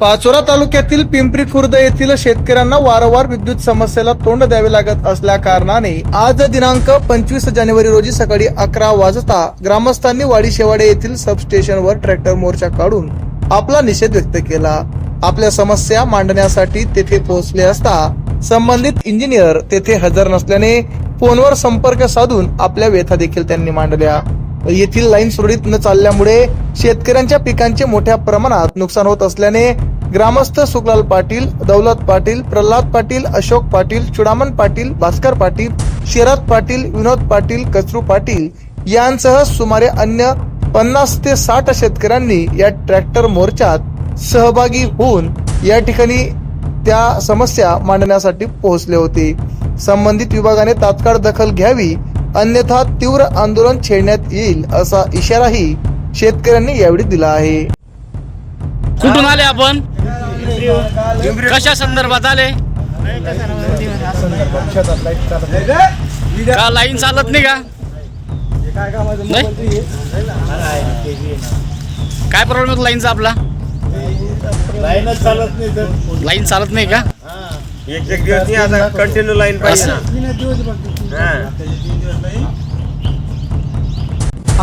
पाचोरा तालुक्यातील पिंपरी खुर्द येथील शेतकऱ्यांना वारंवार विद्युत समस्येला तोंड द्यावे लागत असल्या कारणाने आज दिनांक पंचवीस जानेवारी रोजी सकाळी अकरा वाजता ग्रामस्थांनी वाडी शेवाडे येथील सबस्टेशनवर ट्रॅक्टर मोर्चा काढून आपला निषेध व्यक्त केला. आपल्या समस्या मांडण्यासाठी तेथे पोहोचले असता संबंधित इंजिनियर तेथे हजर नसल्याने फोनवर संपर्क साधून आपल्या व्यथा देखील त्यांनी मांडल्या. येथील लाईन सुरळीत न चालल्यामुळे शेतकऱ्यांच्या पिकांचे मोठ्या प्रमाणात नुकसान होत असल्याने ग्रामस्थ सुखलाल पाटील दौलत पाटील प्रल्हाद पाटील अशोक पाटील चुडामन पाटील भास्कर पाटील शरद पाटील विनोद पाटील कचरू पाटील यांसह सुमारे अन्य पन्नास ते साठ शेतकऱ्यांनी या ट्रॅक्टर मोर्चात सहभागी होऊन या ठिकाणी त्या समस्या मांडण्यासाठी पोहोचले होते. संबंधित विभागाने तात्काळ दखल घ्यावी अन्यथा तीव्र आंदोलन छेडण्यात येईल असा इशाराही शेतकऱ्यांनी यावेळी दिला आहे. कुठून आले आपण? कशा संदर्भात आले? का लाईन चालत नाही का? काय प्रॉब्लेम होतो लाईनचा आपला? लाईनच चालत नाही तर लाईन चालत नाही का? एक एक दिवस नाही आता कंटिन्यू लाईन पाहिजे ना.